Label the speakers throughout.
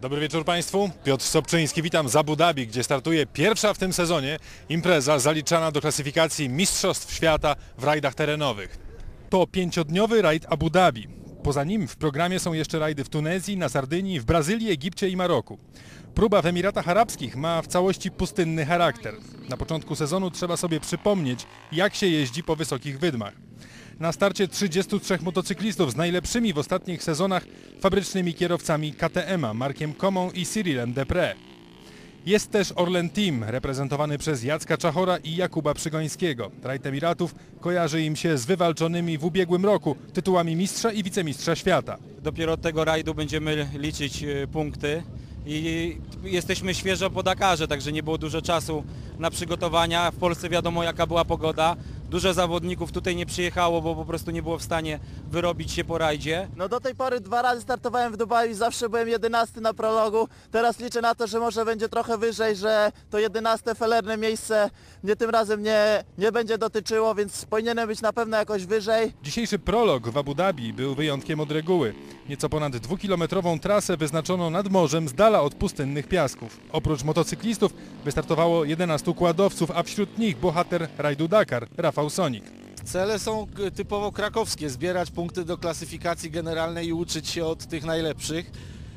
Speaker 1: Dobry wieczór Państwu. Piotr Sobczyński, witam z Abu Dhabi, gdzie startuje pierwsza w tym sezonie impreza zaliczana do klasyfikacji Mistrzostw Świata w rajdach terenowych. To pięciodniowy rajd Abu Dhabi. Poza nim w programie są jeszcze rajdy w Tunezji, na Sardynii, w Brazylii, Egipcie i Maroku. Próba w Emiratach Arabskich ma w całości pustynny charakter. Na początku sezonu trzeba sobie przypomnieć, jak się jeździ po wysokich wydmach. Na starcie 33 motocyklistów z najlepszymi w ostatnich sezonach fabrycznymi kierowcami KTM-a Markiem Komą i Cyrilem Depre. Jest też Orlen Team, reprezentowany przez Jacka Czachora i Jakuba Przygońskiego. Rajd Emiratów kojarzy im się z wywalczonymi w ubiegłym roku tytułami mistrza i wicemistrza świata.
Speaker 2: Dopiero od tego rajdu będziemy liczyć e, punkty i jesteśmy świeżo po Dakarze, także nie było dużo czasu na przygotowania. W Polsce wiadomo jaka była pogoda. Dużo zawodników tutaj nie przyjechało, bo po prostu nie było w stanie wyrobić się po rajdzie.
Speaker 3: No do tej pory dwa razy startowałem w Dubaju i zawsze byłem 11 na prologu. Teraz liczę na to, że może będzie trochę wyżej, że to 11 felerne miejsce mnie tym razem nie, nie będzie dotyczyło, więc powinienem być na pewno jakoś wyżej.
Speaker 1: Dzisiejszy prolog w Abu Dhabi był wyjątkiem od reguły. Nieco ponad dwukilometrową trasę wyznaczono nad morzem z dala od pustynnych piasków. Oprócz motocyklistów wystartowało 11 kładowców, a wśród nich bohater rajdu Dakar, Rafał Sonik.
Speaker 4: Cele są k- typowo krakowskie, zbierać punkty do klasyfikacji generalnej i uczyć się od tych najlepszych.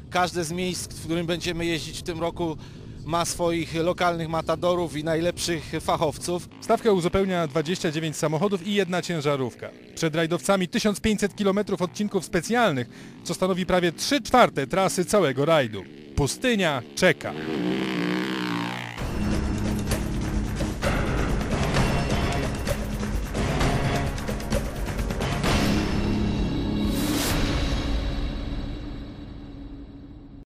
Speaker 4: Każde z miejsc, w którym będziemy jeździć w tym roku ma swoich lokalnych matadorów i najlepszych fachowców.
Speaker 1: Stawkę uzupełnia 29 samochodów i jedna ciężarówka. Przed rajdowcami 1500 km odcinków specjalnych, co stanowi prawie 3 czwarte trasy całego rajdu. Pustynia czeka.